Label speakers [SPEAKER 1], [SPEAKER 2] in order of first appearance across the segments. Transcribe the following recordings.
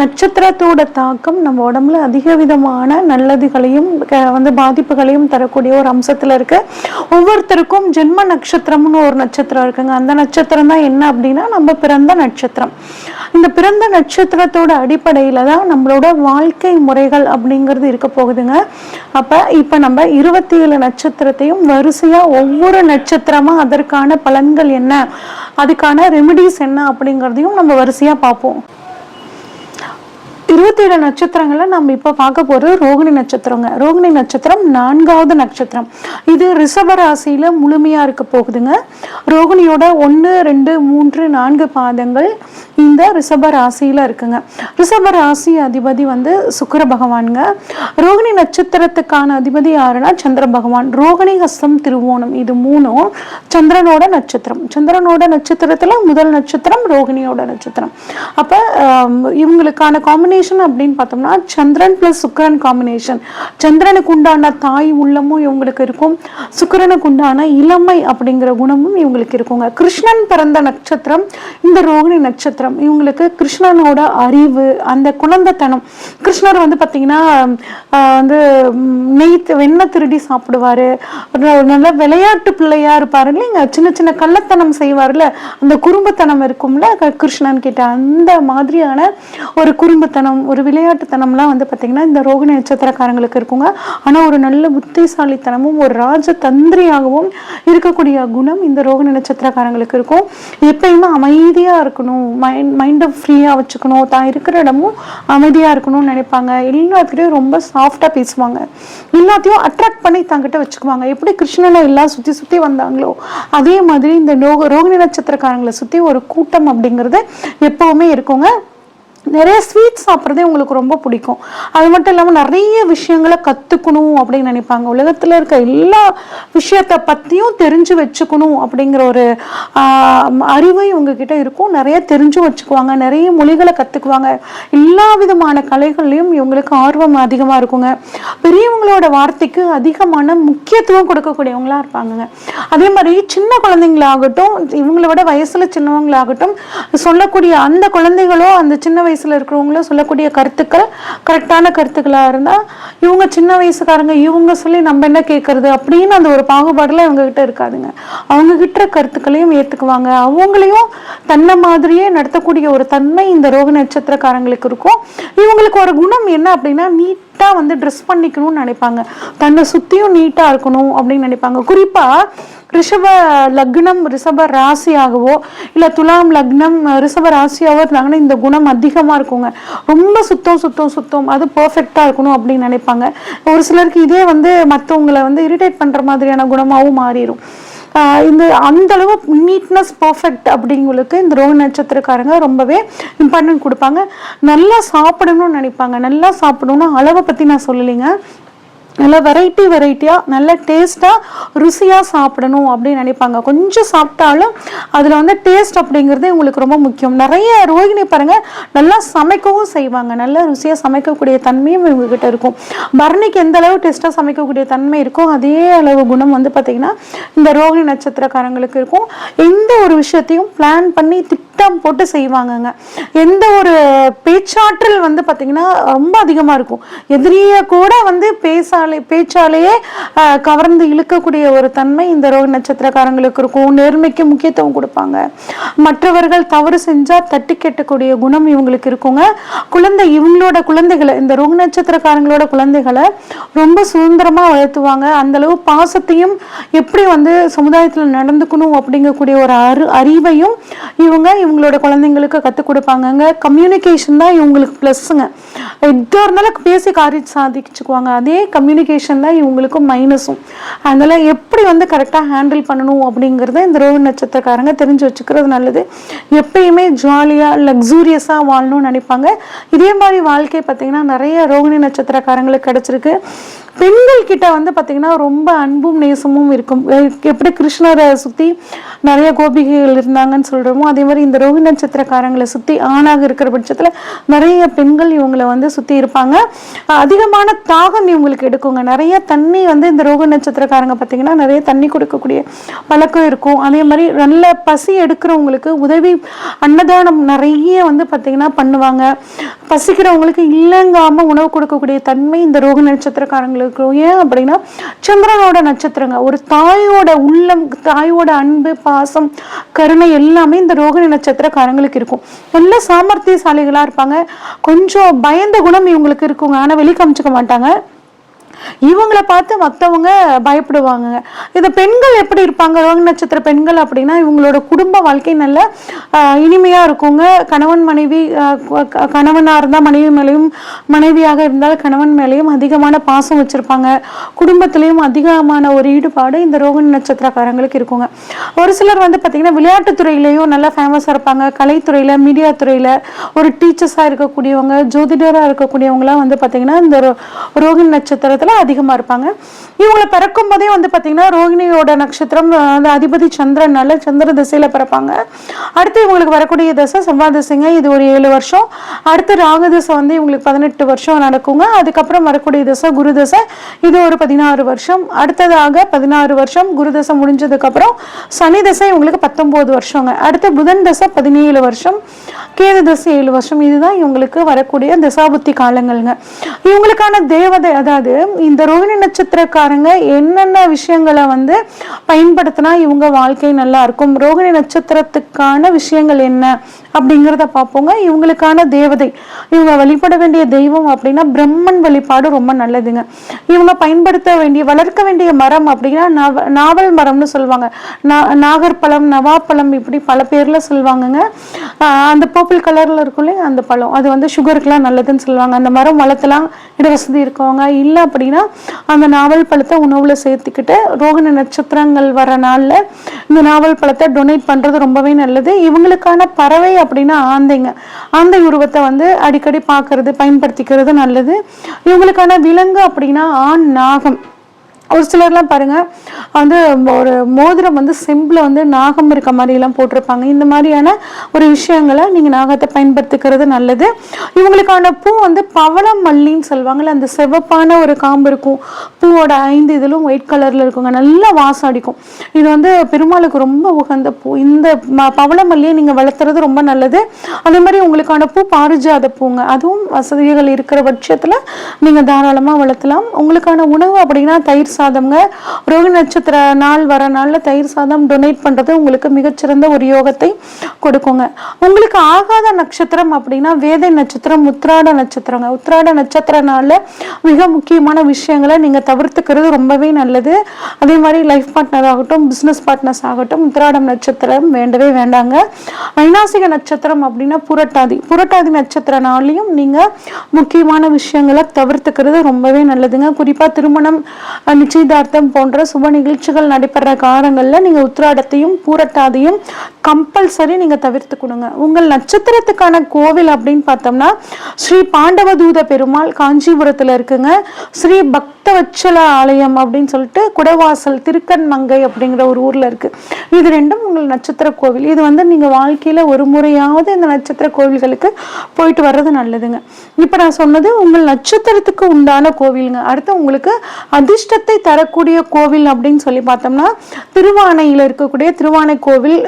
[SPEAKER 1] நட்சத்திரத்தோட தாக்கம் நம்ம உடம்புல அதிக விதமான நல்லதுகளையும் வந்து பாதிப்புகளையும் தரக்கூடிய ஒரு அம்சத்தில் இருக்கு. ஒவ்வொருத்தருக்கும் ஜென்ம நட்சத்திரம்னு ஒரு நட்சத்திரம் இருக்குங்க. அந்த நட்சத்திரம் தான் என்ன அப்படின்னா நம்ம பிறந்த நட்சத்திரம். இந்த பிறந்த நட்சத்திரத்தோட அடிப்படையில தான் நம்மளோட வாழ்க்கை முறைகள் அப்படிங்கிறது இருக்க போகுதுங்க. அப்ப இப்ப நம்ம இருபத்தி ஏழு நட்சத்திரத்தையும் வரிசையா ஒவ்வொரு நட்சத்திரமா அதற்கான பலன்கள் என்ன அதுக்கான ரெமிடிஸ் என்ன அப்படிங்கிறதையும் நம்ம வரிசையா பார்ப்போம். இருபத்தி ஏழு நட்சத்திரங்களை நம்ம இப்போ பார்க்க போகிறது ரோகிணி நட்சத்திரங்க. ரோகிணி நட்சத்திரம் நான்காவது நட்சத்திரம். இது ரிஷப ராசியில முழுமையா இருக்க போகுதுங்க. ரோகிணியோட ஒன்று ரெண்டு மூன்று நான்கு பாதங்கள் இந்த ரிஷப ராசியில இருக்குங்க. ரிஷப ராசி அதிபதி வந்து சுக்கர பகவானுங்க. ரோகிணி நட்சத்திரத்துக்கான அதிபதி யாருன்னா சந்திர பகவான். ரோகிணி ஹஸ்தம் திருவோணம் இது மூணும் சந்திரனோட நட்சத்திரம். சந்திரனோட நட்சத்திரத்துல முதல் நட்சத்திரம் ரோகிணியோட நட்சத்திரம். அப்ப இவங்களுக்கான காம்பினேஷன் காம்பினேஷன் அப்படின்னு பார்த்தோம்னா சந்திரன் பிளஸ் சுக்கரன் காம்பினேஷன் சந்திரனுக்கு உண்டான தாய் உள்ளமும் இவங்களுக்கு இருக்கும். சுக்கரனுக்கு உண்டான இளமை அப்படிங்கிற குணமும் இவங்களுக்கு இருக்குங்க. கிருஷ்ணன் பிறந்த நட்சத்திரம் இந்த ரோகிணி நட்சத்திரம் இவங்களுக்கு கிருஷ்ணனோட அறிவு அந்த குழந்தைத்தனம். கிருஷ்ணர் வந்து பார்த்தீங்கன்னா வந்து நெய் வெண்ணெய் திருடி சாப்பிடுவாரு. நல்ல விளையாட்டு பிள்ளையா இருப்பாரு இல்லைங்க? சின்ன சின்ன கள்ளத்தனம் செய்வார்ல அந்த குறும்புத்தனம் இருக்கும்ல கிருஷ்ணன் கிட்ட. அந்த மாதிரியான ஒரு குறும்புத்தனம் ஒரு விளையாட்டுத்தனம்லாம் வந்து பார்த்திங்கன்னா இந்த ரோகிணி நட்சத்திரக்காரங்களுக்கு இருக்குங்க. ஆனால் ஒரு நல்ல புத்திசாலித்தனமும் ஒரு ராஜ தந்திரியாகவும் இருக்கக்கூடிய குணம் இந்த ரோகிணி நட்சத்திரக்காரங்களுக்கு இருக்கும். எப்பயுமே அமைதியாக இருக்கணும் மைண்ட் மைண்டை ஃப்ரீயாக வச்சுக்கணும். தான் இருக்கிற இடமும் அமைதியாக இருக்கணும்னு நினைப்பாங்க. எல்லாத்துக்கிட்டையும் ரொம்ப சாஃப்டாக பேசுவாங்க. எல்லாத்தையும் அட்ராக்ட் பண்ணி தங்கிட்ட வச்சுக்குவாங்க. எப்படி கிருஷ்ணனை எல்லாம் சுற்றி சுற்றி வந்தாங்களோ அதே மாதிரி இந்த ரோக ரோகிணி நட்சத்திரக்காரங்களை சுற்றி ஒரு கூட்டம் அப்படிங்கிறது எப்பவுமே இருக்குங்க. நிறைய ஸ்வீட் சாப்பிட்றதே உங்களுக்கு ரொம்ப பிடிக்கும். அது மட்டும் இல்லாமல் நிறைய விஷயங்களை கற்றுக்கணும் அப்படின்னு நினைப்பாங்க. உலகத்தில் இருக்க எல்லா விஷயத்தை பற்றியும் தெரிஞ்சு வச்சுக்கணும் அப்படிங்கிற ஒரு அறிவை இவங்கக்கிட்ட இருக்கும். நிறைய தெரிஞ்சு வச்சுக்குவாங்க. நிறைய மொழிகளை கற்றுக்குவாங்க எல்லா விதமான கலைகள்லையும் இவங்களுக்கு ஆர்வம் அதிகமாக இருக்குங்க. பெரியவங்களோட வார்த்தைக்கு அதிகமான முக்கியத்துவம் கொடுக்கக்கூடியவங்களா இருப்பாங்கங்க. அதே மாதிரி சின்ன குழந்தைங்களாகட்டும் இவங்களோட வயசில் சின்னவங்களாகட்டும் சொல்லக்கூடிய அந்த குழந்தைகளோ அந்த சின்ன வயசு வயசுல இருக்கிறவங்களும் சொல்லக்கூடிய கருத்துக்கள் கரெக்டான கருத்துக்களா இருந்தா இவங்க சின்ன வயசுக்காரங்க இவங்க சொல்லி நம்ம என்ன கேட்கறது அப்படின்னு அந்த ஒரு பாகுபாடெலாம் இவங்ககிட்ட இருக்காதுங்க. அவங்க கிட்ட கருத்துக்களையும் ஏத்துக்குவாங்க. அவங்களையும் தன்னை மாதிரியே நடத்தக்கூடிய ஒரு தன்மை இந்த ரோக நட்சத்திரக்காரங்களுக்கு இருக்கும். இவங்களுக்கு ஒரு குணம் என்ன அப்படின்னா நீட்டாக வந்து ட்ரெஸ் பண்ணிக்கணும்னு நினைப்பாங்க. தன்னை சுத்தியும் நீட்டா இருக்கணும் அப்படின்னு நினைப்பாங்க. குறிப்பா ரிஷப லக்னம் ரிஷப ராசியாகவோ இல்லை துலாம் லக்னம் ரிஷப ராசியாவோ இருந்தாங்கன்னா இந்த குணம் அதிகமாக இருக்குங்க. ரொம்ப சுத்தம் சுத்தம் சுத்தம். அது பர்ஃபெக்டாக இருக்கணும் அப்படின்னு நினைப்பாங்க. ஒரு சிலருக்கு இதே வந்து மற்றவங்களை வந்து இரிட்டேட் பண்ணுற மாதிரியான குணமாகவும் மாறிடும் இந்த அந்த அளவு நீட்னஸ் பர்ஃபெக்ட் அப்படிங்களுக்கு இந்த ரோக நட்சத்திரக்காரங்க ரொம்பவே இம்பார்ட்டன்ட் கொடுப்பாங்க. நல்லா சாப்பிடணும்னு நினைப்பாங்க. நல்லா சாப்பிடணும்னு அளவை பற்றி நான் சொல்லலைங்க. நல்லா வெரைட்டி வெரைட்டியாக நல்ல டேஸ்ட்டாக ருசியாக சாப்பிடணும் அப்படின்னு நினைப்பாங்க. கொஞ்சம் சாப்பிட்டாலும் அதில் வந்து டேஸ்ட் அப்படிங்கிறது உங்களுக்கு ரொம்ப முக்கியம். நிறைய ரோகிணி பாருங்கள் நல்லா சமைக்கவும் செய்வாங்க. நல்ல ருசியாக சமைக்கக்கூடிய தன்மையும் இவங்ககிட்ட இருக்கும். பரணிக்கு எந்த அளவு டேஸ்ட்டாக சமைக்கக்கூடிய தன்மை இருக்கோ அதே அளவு குணம் வந்து பார்த்திங்கன்னா இந்த ரோகிணி நட்சத்திரக்காரங்களுக்கு இருக்கும். எந்த ஒரு விஷயத்தையும் பிளான் பண்ணி திட்டம் போட்டு செய்வாங்கங்க. எந்த ஒரு பேச்சாற்றல் வந்து பார்த்திங்கன்னா ரொம்ப அதிகமாக இருக்கும். எதிரியை கூட வந்து பேசாலே பேச்சாலேயே ஆஹ், கவர்ந்து இழுக்கக்கூடிய ஒரு தன்மை இந்த ரோக நட்சத்திரக்காரங்களுக்கு இருக்கும். நேர்மைக்கு முக்கியத்துவம் கொடுப்பாங்க. மற்றவர்கள் தவறு செஞ்சால் தட்டி கேட்டக்கூடிய குணம் இவங்களுக்கு இருக்குங்க. குழந்தை இவங்களோட குழந்தைகளை இந்த ரோக நட்சத்திரக்காரங்களோட குழந்தைகளை ரொம்ப சுதந்திரமாக வளர்த்துவாங்க. அந்த அளவு பாசத்தையும் எப்படி வந்து சமுதாயத்தில் நடந்துக்கணும் அப்படிங்கக்கூடிய ஒரு அறிவையும் இவங்க இவங்களோட குழந்தைங்களுக்கு கற்றுக் கொடுப்பாங்கங்க. கம்யூனிகேஷன் தான் இவங்களுக்கு ப்ளஸ்ஸுங்க எதாக இருந்தாலும் பேசி காரியம் சாதிச்சுக்குவாங்க. அதே கம்யூனிகேஷன் தான் இவங்களுக்கும் மைனஸும் அதனால் எப்படி வந்து கரெக்டாக ஹேண்டில் பண்ணணும் அப்படிங்கிறத இந்த ரோஹி நட்சத்திரக்காரங்க தெரிஞ்சு வச்சுக்கிறது நல்லது. எப்பயுமே ஜாலியாக லக்ஸூரியஸாக வாழணும்னு நினைப்பாங்க. இதே மாதிரி வாழ்க்கை பார்த்தீங்கன்னா நிறைய ரோகிணி நட்சத்திரக்காரங்களுக்கு கிடச்சிருக்கு. பெண்கள் கிட்ட வந்து பார்த்தீங்கன்னா ரொம்ப அன்பும் நேசமும் இருக்கும். எப்படி கிருஷ்ணரை சுற்றி நிறைய கோபிகைகள் இருந்தாங்கன்னு சொல்கிறோமோ அதே மாதிரி இந்த ரோஹி நட்சத்திரக்காரங்களை சுற்றி ஆணாக இருக்கிற பட்சத்தில் நிறைய பெண்கள் இவங்களை வந்து சுற்றி இருப்பாங்க. அதிகமான தாகம் இவங்களுக்கு எடுக்குங்க. நிறைய தண்ணி வந்து இந்த ரோக நட்சத்திரக்காரங்க பார்த்தீங்கன்னா நிறைய தண்ணி கொடுக்கக்கூடிய பழக்கம் இருக்கும். அதே மாதிரி நல்ல பசி எடுக்கிறவங்களுக்கு உதவி அன்னதானம் நிறைய வந்து பாத்தீங்கன்னா பண்ணுவாங்க. பசிக்கிறவங்களுக்கு இல்லங்காம உணவு கொடுக்கக்கூடிய தன்மை இந்த ரோக நட்சத்திரக்காரங்களுக்கு இருக்கும். ஏன் அப்படின்னா சந்திரனோட நட்சத்திரங்க ஒரு தாயோட உள்ளம் தாயோட அன்பு பாசம் கருணை எல்லாமே இந்த ரோகிணி நட்சத்திரக்காரங்களுக்கு இருக்கும். நல்ல சாமர்த்தியசாலிகளா இருப்பாங்க. கொஞ்சம் பயந்த குணம் இவங்களுக்கு இருக்குங்க. ஆனா வெளி காமிச்சிக்க மாட்டாங்க. இவங்கள பார்த்து மற்றவங்க பயப்படுவாங்க இந்த பெண்கள் எப்படி இருப்பாங்க? ரோக நட்சத்திர பெண்கள் அப்படின்னா இவங்களோட குடும்ப வாழ்க்கை நல்ல இனிமையாக இனிமையா இருக்குங்க. கணவன் மனைவி கணவனாக கணவனா இருந்தால் மனைவி மேலேயும் மனைவியாக இருந்தால் கணவன் மேலேயும் அதிகமான பாசம் வச்சிருப்பாங்க. குடும்பத்திலையும் அதிகமான ஒரு ஈடுபாடு இந்த ரோகிணி நட்சத்திரக்காரங்களுக்கு இருக்குங்க. ஒரு சிலர் வந்து பார்த்திங்கன்னா விளையாட்டுத் துறையிலையும் நல்லா ஃபேமஸாக இருப்பாங்க. கலைத்துறையில் மீடியா துறையில் ஒரு டீச்சர்ஸாக இருக்கக்கூடியவங்க ஜோதிடராக இருக்கக்கூடியவங்களாம் வந்து பார்த்திங்கன்னா இந்த ரோ- நட்சத்திரத்தில் நட்சத்திரத்தில் அதிகமாக இருப்பாங்க. இவங்களை பிறக்கும் போதே வந்து பார்த்தீங்கன்னா ரோஹிணியோட நட்சத்திரம் அந்த அதிபதி சந்திரனால சந்திர திசையில் பிறப்பாங்க. அடுத்து இவங்களுக்கு வரக்கூடிய தசை செவ்வாய் திசைங்க இது ஒரு ஏழு வருஷம். அடுத்து ராகு தசை வந்து இவங்களுக்கு பதினெட்டு வருஷம் நடக்குங்க. அதுக்கப்புறம் வரக்கூடிய தசை குரு தசை இது ஒரு பதினாறு வருஷம். அடுத்ததாக பதினாறு வருஷம் குரு தசை முடிஞ்சதுக்கப்புறம் சனி தசை இவங்களுக்கு பத்தொம்போது வருஷங்க. அடுத்து புதன் தசை பதினேழு வருஷம். கேது தசை ஏழு வருஷம் இதுதான் இவங்களுக்கு வரக்கூடிய தசாபுத்தி காலங்கள்ங்க. இவங்களுக்கான தேவதை அதாவது இந்த ரோகிணி நட்சத்திரக்காரங்க என்னென்ன விஷயங்களை வந்து பயன்படுத்தினா இவங்க வாழ்க்கை நல்லா இருக்கும். ரோகிணி நட்சத்திரத்துக்கான விஷயங்கள் என்ன அப்படிங்கிறத பார்ப்போங்க. இவங்களுக்கான தேவதை இவங்க வழிபட வேண்டிய தெய்வம் அப்படின்னா பிரம்மன் வழிபாடு ரொம்ப நல்லதுங்க. இவங்க பயன்படுத்த வேண்டிய வளர்க்க வேண்டிய மரம் அப்படின்னா நாவல் மரம்னு சொல்லுவாங்க. நாகர்பழம் நவாப்பழம் இப்படி பல பேர்ல சொல்லுவாங்கங்க. ஆஹ் அந்த பர்பிள் கலரில் இருக்கும் இல்லையா? அந்த பழம். அது வந்து சுகருக்குலாம் நல்லதுன்னு சொல்லுவாங்க. அந்த மரம் வளர்த்தலாம் இட வசதி இருக்கவங்க இல்லை அப்படின்னா அந்த நாவல் பழத்தை உணவில் சேர்த்துக்கிட்டு ரோகிணி நட்சத்திரங்கள் வர நாளில் இந்த நாவல் பழத்தை டொனேட் பண்ணுறது ரொம்பவே நல்லது. இவங்களுக்கான பறவை அப்படின்னா ஆந்தைங்க. ஆந்தை உருவத்தை வந்து அடிக்கடி பார்க்கறது பயன்படுத்திக்கிறது நல்லது. இவங்களுக்கான விலங்கு அப்படின்னா ஆண் நாகம். ஒரு சிலர்லாம் பாருங்க வந்து ஒரு மோதிரம் வந்து செம்பில் வந்து நாகம் இருக்க மாதிரிலாம் போட்டிருப்பாங்க. இந்த மாதிரியான ஒரு விஷயங்களை நீங்கள் நாகத்தை பயன்படுத்திக்கிறது நல்லது. இவங்களுக்கான பூ வந்து பவளம் மல்லின்னு சொல்லுவாங்கல்ல அந்த சிவப்பான ஒரு காம்பு இருக்கும். பூவோட ஐந்து இதிலும் ஒயிட் கலரில் இருக்குங்க. நல்லா வாசம் அடிக்கும். இது வந்து பெருமாளுக்கு ரொம்ப உகந்த பூ. இந்த பவளமல்லியை மல்லியை நீங்கள் வளர்த்துறது ரொம்ப நல்லது. அதே மாதிரி உங்களுக்கான பூ பாரிஜாத பூங்க. அதுவும் வசதிகள் இருக்கிற பட்சத்தில் நீங்கள் தாராளமாக வளர்த்தலாம். உங்களுக்கான உணவு அப்படின்னா தயிர் சாதம்ங்க. ரோஹி நட்சத்திர நாள் வர நாளில் தயிர் சாதம் டொனேட் பண்ணுறது உங்களுக்கு மிகச்சிறந்த ஒரு யோகத்தை கொடுக்குங்க. உங்களுக்கு ஆகாத நட்சத்திரம் அப்படின்னா வேதை நட்சத்திரம் உத்ராட நட்சத்திரங்க. உத்ராட நட்சத்திர நாளில் மிக முக்கியமான விஷயங்களை நீங்கள் தவிர்த்துக்கிறது ரொம்பவே நல்லது. அதே மாதிரி லைஃப் பார்ட்னர் ஆகட்டும் பிஸ்னஸ் பார்ட்னர்ஸ் ஆகட்டும் உத்ராடம் நட்சத்திரம் வேண்டவே வேண்டாங்க. ஐநாசிக நட்சத்திரம் அப்படின்னா புரட்டாதி. புரட்டாதி நட்சத்திர நாளையும் நீங்கள் முக்கியமான விஷயங்களை தவிர்த்துக்கிறது ரொம்பவே நல்லதுங்க. குறிப்பாக திருமணம் நிச்சயதார்த்தம் போன்ற சுப நிகழ்ச்சிகள் நடைபெற காலங்களில் நீங்கள் உத்திராடத்தையும் பூரட்டாதையும் கம்பல்சரி நீங்கள் தவிர்த்துக்கணுங்க. உங்கள் நட்சத்திரத்துக்கான கோவில் அப்படின்னு பார்த்தோம்னா ஸ்ரீ பாண்டவதூத பெருமாள் காஞ்சிபுரத்தில் இருக்குங்க. ஸ்ரீ பக்தவச்சல ஆலயம் அப்படின்னு சொல்லிட்டு குடவாசல் திருக்கன்மங்கை அப்படிங்கிற ஒரு ஊரில் இருக்குது இது ரெண்டும் உங்கள் நட்சத்திர கோவில். இது வந்து நீங்கள் வாழ்க்கையில் ஒரு முறையாவது இந்த நட்சத்திர கோவில்களுக்கு போயிட்டு வர்றது நல்லதுங்க. இப்போ நான் சொன்னது உங்கள் நட்சத்திரத்துக்கு உண்டான கோவிலுங்க. அடுத்து உங்களுக்கு அதிர்ஷ்டத்தை தரக்கூடிய கோவில் அப்படின்னு சொல்லி பார்த்தோம்னா திருவானையில் இருக்கக்கூடிய திருவானை கோவில்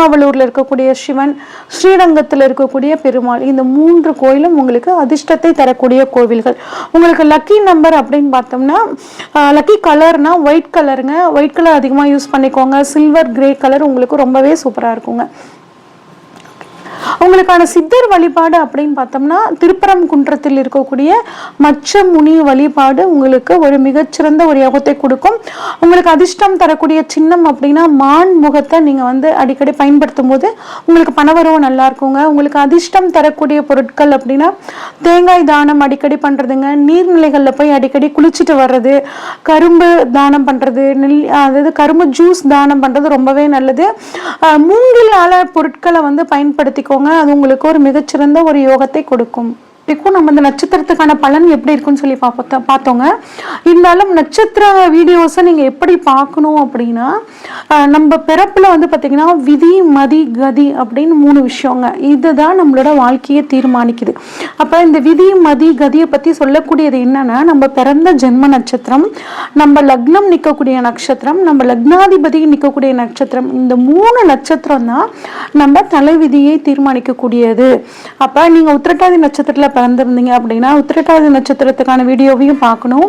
[SPEAKER 1] திருநாவலூர்ல இருக்கக்கூடிய சிவன் ஸ்ரீரங்கத்தில் இருக்கக்கூடிய பெருமாள் இந்த மூன்று கோயிலும் உங்களுக்கு அதிர்ஷ்டத்தை தரக்கூடிய கோவில்கள். உங்களுக்கு லக்கி நம்பர் அப்படின்னு பார்த்தோம்னா லக்கி கலர்னா ஒயிட் கலருங்க ஒயிட் கலர் அதிகமாக யூஸ் பண்ணிக்கோங்க. சில்வர் கிரே கலர் உங்களுக்கு ரொம்பவே சூப்பராக இருக்குங்க. உங்களுக்கான சித்தர் வழிபாடு அப்படின்னு பார்த்தோம்னா திருப்பரம் குன்றத்தில் இருக்கக்கூடிய மச்ச முனி வழிபாடு உங்களுக்கு ஒரு மிகச்சிறந்த ஒரு யோகத்தை கொடுக்கும். உங்களுக்கு அதிர்ஷ்டம் தரக்கூடிய சின்னம் அப்படின்னா மான் முகத்தை நீங்கள் வந்து அடிக்கடி பயன்படுத்தும் போது உங்களுக்கு பணவரவு நல்லா இருக்குங்க. உங்களுக்கு அதிர்ஷ்டம் தரக்கூடிய பொருட்கள் அப்படின்னா தேங்காய் தானம் அடிக்கடி பண்ணுறதுங்க நீர்நிலைகளில் போய் அடிக்கடி குளிச்சுட்டு வர்றது கரும்பு தானம் பண்ணுறது நெல் அதாவது கரும்பு ஜூஸ் தானம் பண்ணுறது ரொம்பவே நல்லது. மூங்கிலால பொருட்களை வந்து பயன்படுத்திக்கோங்க. அது உங்களுக்கு ஒரு மிகச்சிறந்த ஒரு யோகத்தை கொடுக்கும். இருக்கும் நம்ம இந்த நட்சத்திரத்துக்கான பலன் எப்படி இருக்குன்னு சொல்லி பார்ப்போம் பார்த்தோங்க. இருந்தாலும் நட்சத்திர வீடியோஸை நீங்கள் எப்படி பார்க்கணும் அப்படின்னா நம்ம பிறப்பில் வந்து பார்த்தீங்கன்னா விதி மதி கதி அப்படின்னு மூணு விஷயங்க. இதுதான் நம்மளோட வாழ்க்கையை தீர்மானிக்குது. அப்போ இந்த விதி மதி கதியை பற்றி சொல்லக்கூடியது என்னன்னா நம்ம பிறந்த ஜென்ம நட்சத்திரம் நம்ம லக்னம் நிற்கக்கூடிய நட்சத்திரம் நம்ம லக்னாதிபதி நிற்கக்கூடிய நட்சத்திரம் இந்த மூணு நட்சத்திரம் தான் நம்ம தலைவிதியை தீர்மானிக்கக்கூடியது. அப்போ நீங்கள் உத்திரட்டாதி நட்சத்திரத்தில் பிறந்திருந்தீங்க அப்படின்னா உத்திரட்டாதி நட்சத்திரத்துக்கான வீடியோவையும் பார்க்கணும்.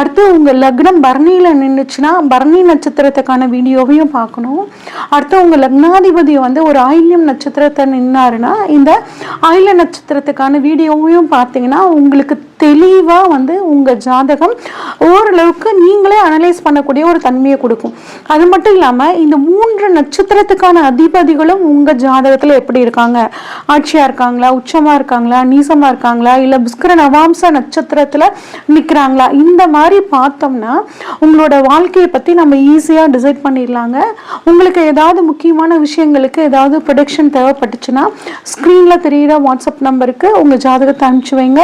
[SPEAKER 1] அடுத்து உங்கள் லக்னம் பரணியில் நின்றுச்சுன்னா பரணி நட்சத்திரத்துக்கான வீடியோவையும் பார்க்கணும். அடுத்து உங்கள் லக்னாதிபதி வந்து ஒரு ஆயில்யம் நட்சத்திரத்தை நின்னாருன்னா இந்த ஆயில நட்சத்திரத்துக்கான வீடியோவையும் பார்த்தீங்கன்னா உங்களுக்கு தெளிவாக வந்து உங்கள் ஜாதகம் ஓரளவுக்கு நீங்களே அனலைஸ் பண்ணக்கூடிய ஒரு தன்மையை கொடுக்கும். அது மட்டும் இல்லாமல் இந்த மூன்று நட்சத்திரத்துக்கான அதிபதிகளும் உங்கள் ஜாதகத்தில் எப்படி இருக்காங்க? ஆட்சியாக இருக்காங்களா? உச்சமாக இருக்காங்களா? நீசமாக இருக்காங்களா? இல்லை புஷ்கர நவாம்ச நட்சத்திரத்தில் நிற்கிறாங்களா இந்த மாதிரி பார்த்தோம்னா உங்களோட வாழ்க்கையை பற்றி நம்ம ஈஸியாக டிசைட் பண்ணிடலாங்க. உங்களுக்கு ஏதாவது முக்கியமான விஷயங்களுக்கு ஏதாவது ப்ரொடக்ஷன் தேவைப்பட்டுச்சுன்னா ஸ்க்ரீனில் தெரிகிற வாட்ஸ்அப் நம்பருக்கு உங்கள் ஜாதகத்தை அனுப்பிச்சு வைங்க.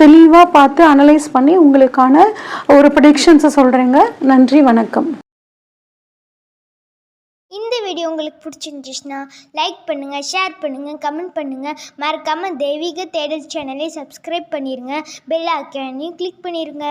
[SPEAKER 1] தெளிவாக தெளிவாக பார்த்து அனலைஸ் பண்ணி உங்களுக்கான ஒரு ப்ரடிக்ஷன்ஸை சொல்கிறேங்க நன்றி வணக்கம்.
[SPEAKER 2] இந்த வீடியோ உங்களுக்கு பிடிச்சிருந்துச்சுன்னா லைக் பண்ணுங்கள் ஷேர் பண்ணுங்கள் கமெண்ட் பண்ணுங்கள் மறக்காமல் தெய்வீக தேடல் சேனலை சப்ஸ்கிரைப் பண்ணிடுங்க பெல் ஐக்கானையும் கிளிக் பண்ணிடுங்க